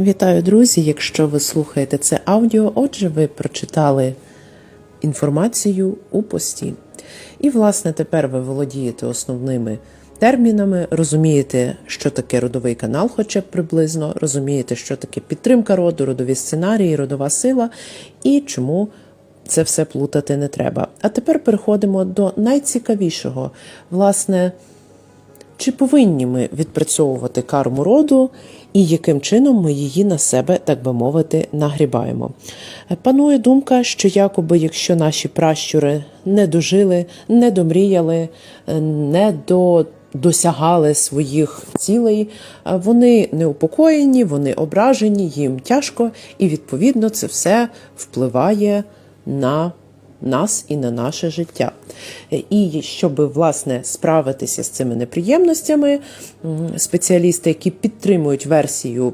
Вітаю, друзі! Якщо ви слухаєте це аудіо, отже, ви прочитали інформацію у пості. І, власне, тепер ви володієте основними термінами, розумієте, що таке родовий канал, хоча б приблизно, розумієте, що таке підтримка роду, родові сценарії, родова сила і чому це все плутати не треба. А тепер переходимо до найцікавішого, власне. Чи повинні ми відпрацьовувати карму роду, і яким чином ми її на себе, так би мовити, нагрібаємо? Панує думка, що якоби якщо наші пращури не дожили, не домріяли, не до. Досягали своїх цілей, вони неупокоєні, вони ображені, їм тяжко, і відповідно це все впливає на нас і на наше життя. І щоб власне справитися з цими неприємностями, спеціалісти, які підтримують версію.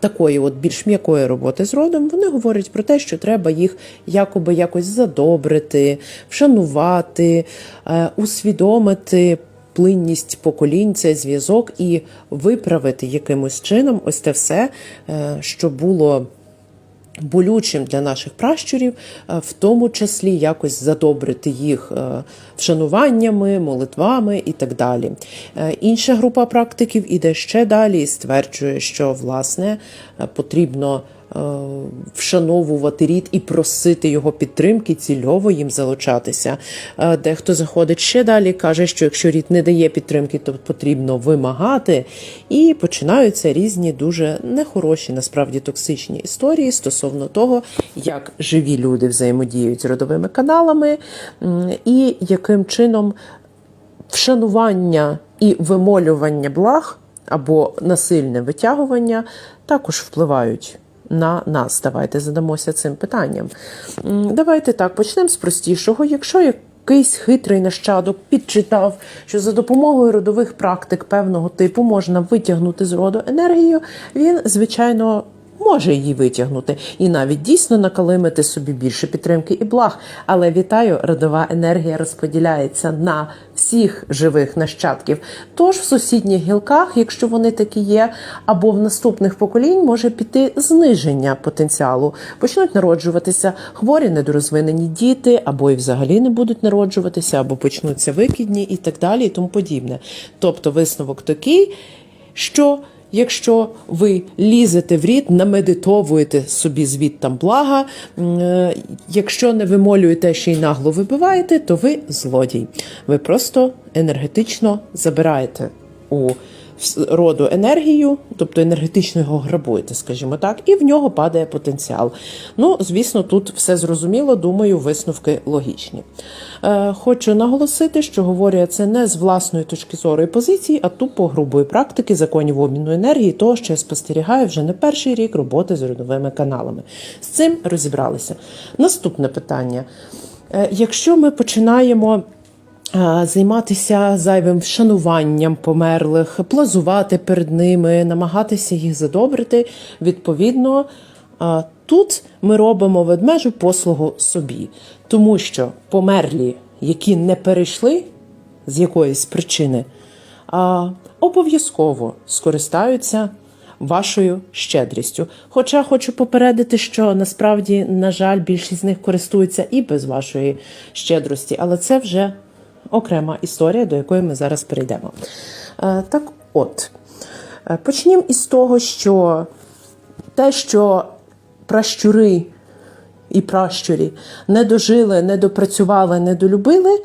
Такої от більш м'якої роботи з родом, вони говорять про те, що треба їх якоби якось задобрити, вшанувати, усвідомити плинність поколінь, цей зв'язок і виправити якимось чином ось те все, що було болючим для наших пращурів, в тому числі якось задобрити їх вшануваннями, молитвами і так далі. Інша група практиків іде ще далі і стверджує, що власне потрібно вшановувати рід і просити його підтримки, цільово їм залучатися. Дехто заходить ще далі, каже, що якщо рід не дає підтримки, то потрібно вимагати. І починаються різні дуже нехороші, насправді токсичні історії стосовно того, як живі люди взаємодіють з родовими каналами, і яким чином вшанування і вимолювання благ або насильне витягування також впливають на нас. Давайте задамося цим питанням. Давайте так почнемо з простішого. Якщо якийсь хитрий нащадок підчитав, що за допомогою родових практик певного типу можна витягнути з роду енергію, він, звичайно, може її витягнути і навіть дійсно накалимити собі більше підтримки і благ. Але вітаю, родова енергія розподіляється на всіх живих нащадків. Тож в сусідніх гілках, якщо вони такі є, або в наступних поколінь може піти зниження потенціалу, почнуть народжуватися хворі, недорозвинені діти, або і взагалі не будуть народжуватися, або почнуться викидні і так далі, і тому подібне. Тобто висновок такий, що Якщо ви лізете в рід, намедитовуєте собі звідтам блага, якщо не вимолюєте ще й нагло вибиваєте, то ви злодій. Ви просто енергетично забираєте у роду енергію, тобто енергетично його грабуєте, скажімо так, і в нього падає потенціал. Ну, звісно, тут все зрозуміло, думаю, висновки логічні. Е, Хочу наголосити, що говорю я це не з власної точки зору і позиції, а тупо грубої практики законів обміну енергії, того, що я спостерігаю вже не перший рік роботи з родовими каналами. З цим розібралися. Наступне питання. Е, Якщо ми починаємо займатися зайвим вшануванням померлих, плазувати перед ними, намагатися їх задобрити. Відповідно, тут ми робимо ведмежу послугу собі, тому що померлі, які не перейшли з якоїсь причини, обов'язково скористаються. Вашою щедрістю. Хоча хочу попередити, що насправді, на жаль, більшість з них користуються і без вашої щедрості, але це вже окрема історія, до якої ми зараз перейдемо. Е, так от, е, почнімо із того, що те, що пращури і пращурі не дожили, не допрацювали, не долюбили.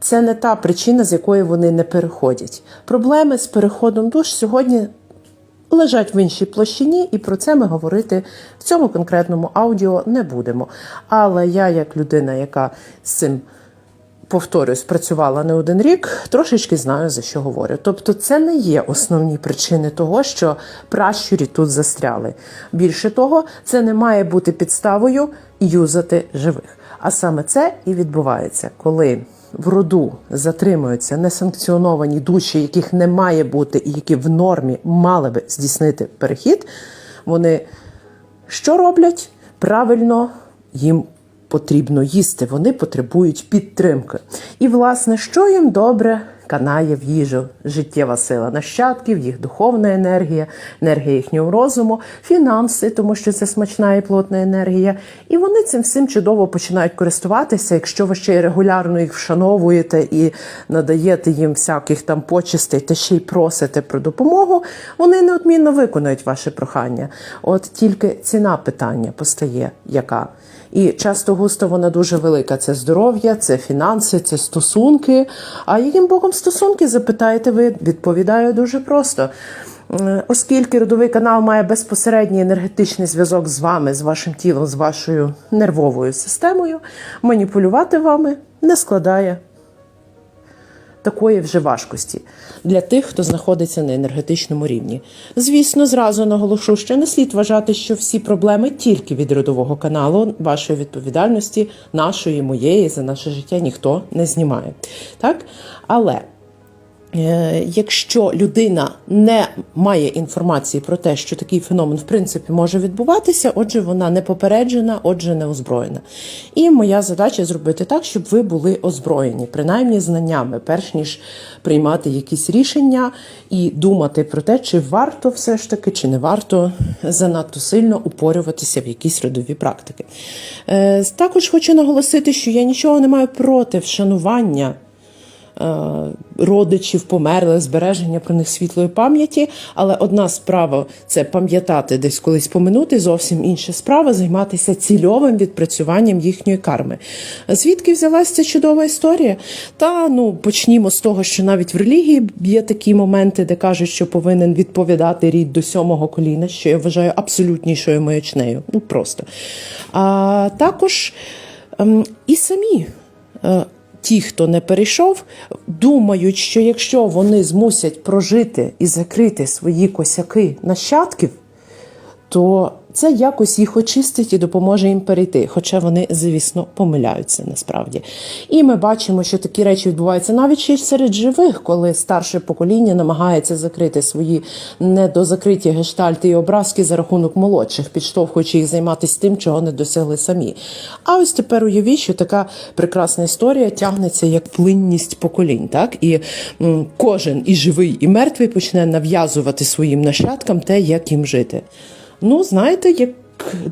Це не та причина, з якої вони не переходять. Проблеми з переходом душ сьогодні лежать в іншій площині, і про це ми говорити в цьому конкретному аудіо не будемо. Але я, як людина, яка з цим повторюсь, працювала не один рік, трошечки знаю за що говорю. Тобто, це не є основні причини того, що пращурі тут застряли. Більше того, це не має бути підставою юзати живих. А саме це і відбувається, коли в роду затримуються несанкціоновані душі, яких не має бути, і які в нормі мали би здійснити перехід. Вони що роблять? Правильно їм потрібно їсти, вони потребують підтримки. І, власне, що їм добре канає в їжу життєва сила нащадків, їх духовна енергія, енергія їхнього розуму, фінанси, тому що це смачна і плотна енергія. І вони цим всім чудово починають користуватися, якщо ви ще й регулярно їх вшановуєте і надаєте їм всяких там почестей та ще й просите про допомогу, вони неодмінно виконують ваше прохання. От тільки ціна питання постає яка. І часто густо вона дуже велика. Це здоров'я, це фінанси, це стосунки. А яким боком стосунки запитаєте ви? Відповідаю дуже просто. Е, Оскільки родовий канал має безпосередній енергетичний зв'язок з вами, з вашим тілом, з вашою нервовою системою, маніпулювати вами не складає такої вже важкості для тих, хто знаходиться на енергетичному рівні. Звісно, зразу наголошу, що не слід вважати, що всі проблеми тільки від родового каналу, вашої відповідальності, нашої, моєї за наше життя ніхто не знімає. Так? Але Якщо людина не має інформації про те, що такий феномен в принципі може відбуватися, отже, вона не попереджена, отже, не озброєна. І моя задача зробити так, щоб ви були озброєні, принаймні знаннями, перш ніж приймати якісь рішення і думати про те, чи варто все ж таки, чи не варто занадто сильно упорюватися в якісь родові практики. Е, Також хочу наголосити, що я нічого не маю проти вшанування е, родичів померлих, збереження про них світлої пам'яті. Але одна справа це пам'ятати десь колись поминути, зовсім інша справа займатися цільовим відпрацюванням їхньої карми. Звідки взялась ця чудова історія? Та ну почнімо з того, що навіть в релігії є такі моменти, де кажуть, що повинен відповідати рід до сьомого коліна, що я вважаю абсолютнішою маячнею. Ну просто. А також ем, і самі. Ті, хто не перейшов, думають, що якщо вони змусять прожити і закрити свої косяки нащадків, то це якось їх очистить і допоможе їм перейти. Хоча вони, звісно, помиляються насправді. І ми бачимо, що такі речі відбуваються навіть ще серед живих, коли старше покоління намагається закрити свої недозакриті гештальти і образки за рахунок молодших, підштовхуючи їх займатися тим, чого не досягли самі. А ось тепер уявіть, що така прекрасна історія тягнеться як плинність поколінь. Так? І кожен і живий, і мертвий почне нав'язувати своїм нащадкам те, як їм жити. Ну, знаєте, як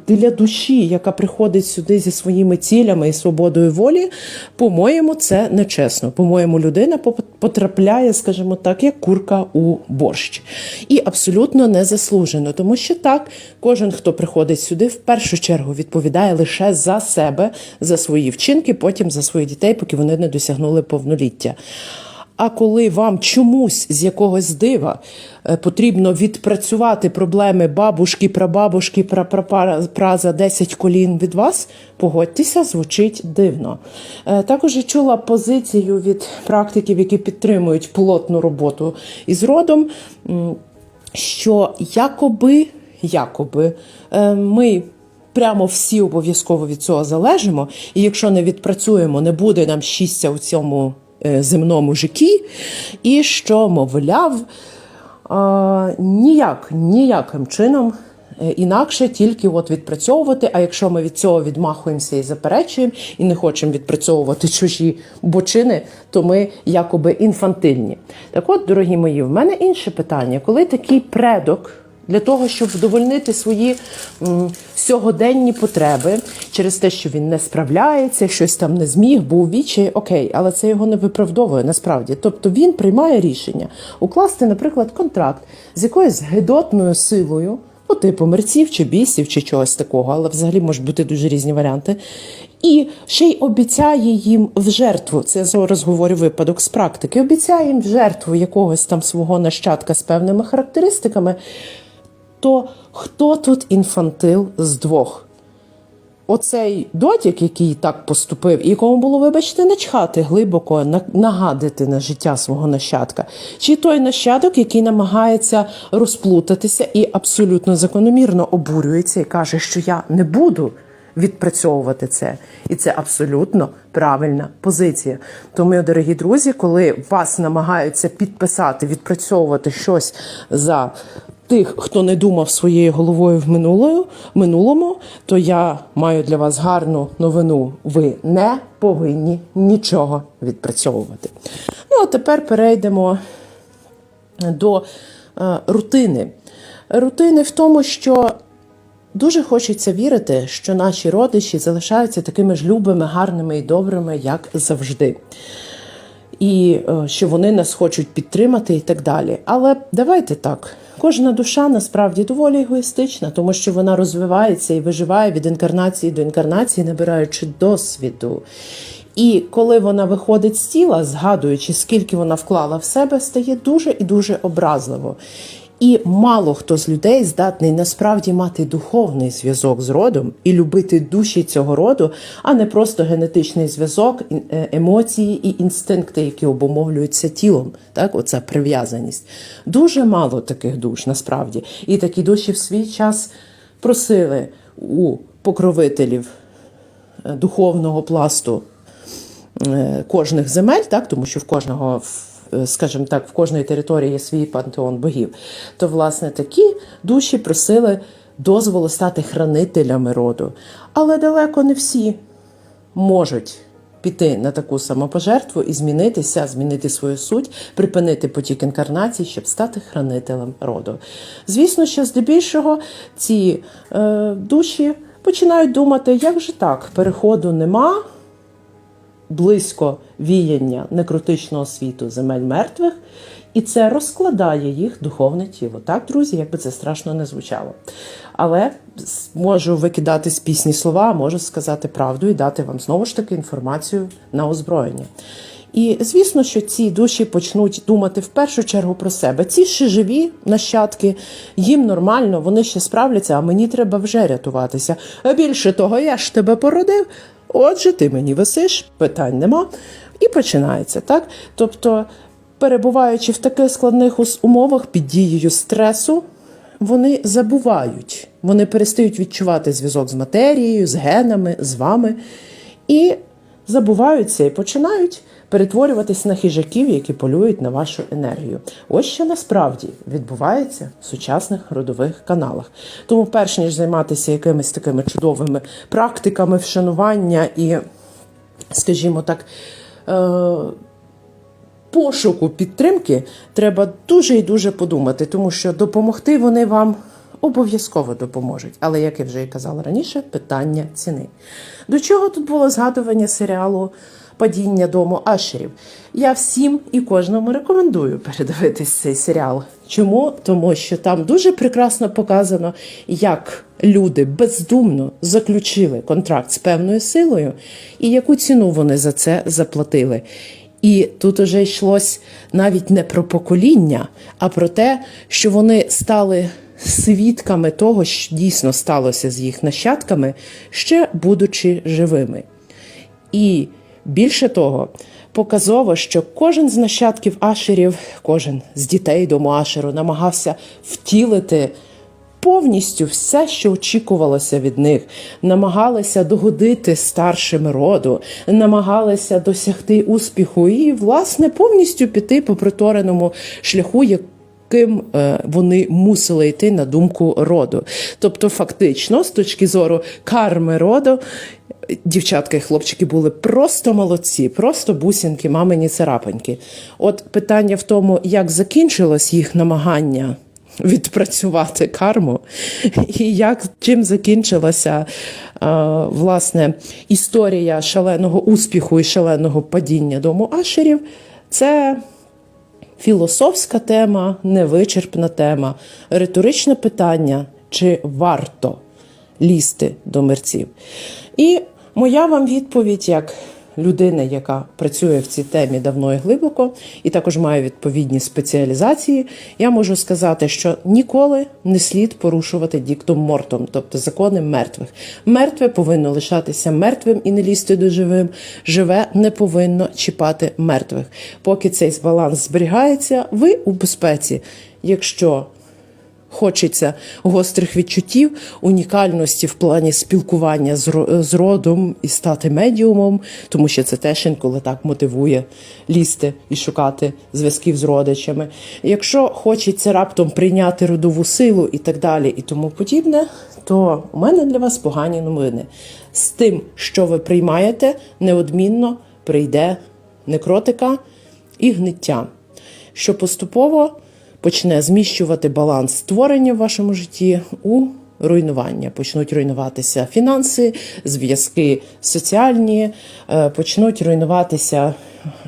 для душі, яка приходить сюди зі своїми цілями і свободою волі, по-моєму, це нечесно. По-моєму, людина потрапляє, скажімо так, як курка у борщ. І абсолютно незаслужено, тому що так, кожен, хто приходить сюди, в першу чергу відповідає лише за себе, за свої вчинки, потім за своїх дітей, поки вони не досягнули повноліття. А коли вам чомусь з якогось дива е, потрібно відпрацювати проблеми бабушки, прабабушки, пра за 10 колін від вас, погодьтеся, звучить дивно. Е, Також я чула позицію від практиків, які підтримують плотну роботу із родом, що якоби, якоби е, ми. Прямо всі обов'язково від цього залежимо, і якщо не відпрацюємо, не буде нам щастя у цьому земному житті, і що, мовляв, ніяк, ніяким чином е, інакше тільки от відпрацьовувати. А якщо ми від цього відмахуємося і заперечуємо, і не хочемо відпрацьовувати чужі бочини, то ми якоби інфантильні. Так от, дорогі мої, в мене інше питання: коли такий предок. Для того, щоб вдовольнити свої сьогоденні потреби через те, що він не справляється, щось там не зміг, був вічі, окей, але це його не виправдовує насправді. Тобто він приймає рішення укласти, наприклад, контракт з якоюсь гидотною силою, ну, типу мерців чи бісів, чи чогось такого, але взагалі можуть бути дуже різні варіанти. І ще й обіцяє їм в жертву. Це я зараз говорю випадок з практики. Обіцяє їм в жертву якогось там свого нащадка з певними характеристиками. То хто тут інфантил з двох? Оцей дотік, який так поступив, і якому було, вибачте, начхати глибоко нагадити на життя свого нащадка, чи той нащадок, який намагається розплутатися і абсолютно закономірно обурюється і каже, що я не буду відпрацьовувати це. І це абсолютно правильна позиція. Тому, дорогі друзі, коли вас намагаються підписати, відпрацьовувати щось за тих, хто не думав своєю головою в минулою, минулому, то я маю для вас гарну новину. Ви не повинні нічого відпрацьовувати. Ну а тепер перейдемо до е, рутини. Рутини в тому, що дуже хочеться вірити, що наші родичі залишаються такими ж любими, гарними і добрими, як завжди. І е, що вони нас хочуть підтримати і так далі. Але давайте так. Кожна душа насправді доволі егоїстична, тому що вона розвивається і виживає від інкарнації до інкарнації, набираючи досвіду. І коли вона виходить з тіла, згадуючи, скільки вона вклала в себе, стає дуже і дуже образливо. І мало хто з людей здатний насправді мати духовний зв'язок з родом і любити душі цього роду, а не просто генетичний зв'язок, е, емоції і інстинкти, які обумовлюються тілом. Так, оця прив'язаність. Дуже мало таких душ насправді. І такі душі в свій час просили у покровителів е, духовного пласту е, кожних земель, так, тому що в кожного, скажімо так, в кожної території є свій пантеон богів, то власне такі душі просили дозволу стати хранителями роду. Але далеко не всі можуть піти на таку самопожертву і змінитися, змінити свою суть, припинити потік інкарнації, щоб стати хранителем роду. Звісно, що здебільшого ці е, душі починають думати, як же так, переходу нема, близько віяння некротичного світу земель мертвих, і це розкладає їх духовне тіло. Так, друзі, якби це страшно не звучало. Але можу викидати з пісні слова, можу сказати правду і дати вам знову ж таки інформацію на озброєння. І звісно, що ці душі почнуть думати в першу чергу про себе. Ці ще живі нащадки, їм нормально, вони ще справляться, а мені треба вже рятуватися. Більше того, я ж тебе породив. Отже, ти мені висиш, питань нема. І починається, так? Тобто, перебуваючи в таких складних умовах під дією стресу, вони забувають, вони перестають відчувати зв'язок з матерією, з генами, з вами, і забуваються і починають перетворюватись на хижаків, які полюють на вашу енергію. Ось що насправді відбувається в сучасних родових каналах. Тому, перш ніж займатися якимись такими чудовими практиками вшанування і, скажімо так, е- пошуку підтримки треба дуже і дуже подумати, тому що допомогти вони вам обов'язково допоможуть. Але, як я вже і казала раніше, питання ціни. До чого тут було згадування серіалу Падіння дому Ашерів? Я всім і кожному рекомендую передивитись цей серіал. Чому? Тому що там дуже прекрасно показано, як люди бездумно заключили контракт з певною силою, і яку ціну вони за це заплатили. І тут уже йшлось навіть не про покоління, а про те, що вони стали свідками того, що дійсно сталося з їх нащадками, ще будучи живими. І більше того, показово, що кожен з нащадків Ашерів, кожен з дітей дому Ашеру намагався втілити повністю все, що очікувалося від них, намагалися догодити старшим роду, намагалися досягти успіху і, власне, повністю піти по протореному шляху, яким е, вони мусили йти на думку роду. Тобто, фактично, з точки зору карми роду, дівчатка і хлопчики були просто молодці, просто бусинки, мамині царапаньки. От питання в тому, як закінчилось їх намагання відпрацювати карму, і як чим закінчилася е, власне історія шаленого успіху і шаленого падіння дому Ашерів, це філософська тема, невичерпна тема, риторичне питання, чи варто лізти до мерців. І моя вам відповідь як людини, яка працює в цій темі давно і глибоко, і також має відповідні спеціалізації, я можу сказати, що ніколи не слід порушувати діктум мортом, тобто закони мертвих. Мертве повинно лишатися мертвим і не лізти до живим. Живе не повинно чіпати мертвих. Поки цей баланс зберігається, ви у безпеці. Якщо хочеться гострих відчуттів, унікальності в плані спілкування з, родом і стати медіумом, тому що це теж інколи так мотивує лізти і шукати зв'язків з родичами. Якщо хочеться раптом прийняти родову силу і так далі, і тому подібне, то у мене для вас погані новини. З тим, що ви приймаєте, неодмінно прийде некротика і гниття, що поступово почне зміщувати баланс створення в вашому житті у руйнування. Почнуть руйнуватися фінанси, зв'язки соціальні, е, почнуть руйнуватися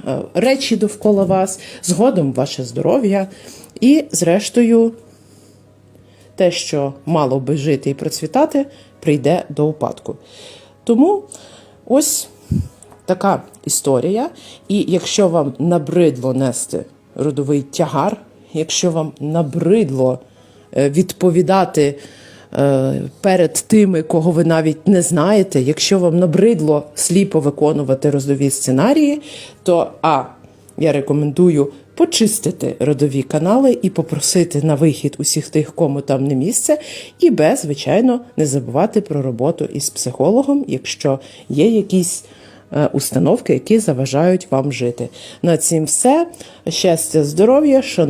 е, речі довкола вас, згодом ваше здоров'я і, зрештою, те, що мало би жити і процвітати, прийде до упадку. Тому ось така історія. І якщо вам набридло нести родовий тягар, якщо вам набридло е, відповідати е, перед тими, кого ви навіть не знаєте, якщо вам набридло сліпо виконувати родові сценарії, то а я рекомендую почистити родові канали і попросити на вихід усіх тих, кому там не місце. І Б, звичайно, не забувати про роботу із психологом, якщо є якісь е, установки, які заважають вам жити. На цім все. Щастя, здоров'я, шан-